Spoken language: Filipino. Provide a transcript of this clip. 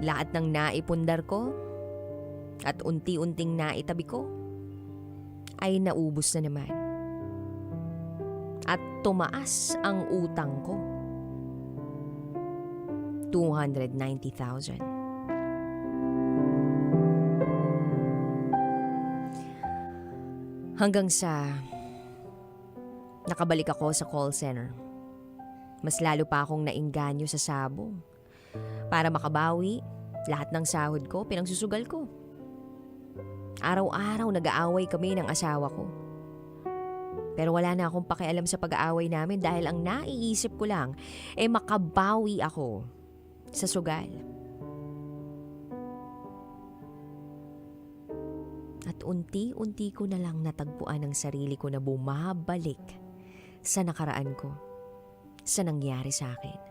Lahat ng naipundar ko at unti-unting naitabi ko ay naubos na naman. At tumaas ang utang ko. 290,000. Hanggang sa nakabalik ako sa call center. Mas lalo pa akong nainganyo sa sabong. Para makabawi, lahat ng sahod ko pinagsusugal ko. Araw-araw nag-aaway kami ng asawa ko. Pero wala na akong pakialam sa pag-aaway namin dahil ang naiisip ko lang ay makabawi ako sa sugal. At unti-unti ko na lang natagpuan ang sarili ko na bumabalik sa nakaraan ko, sa nangyari sa akin.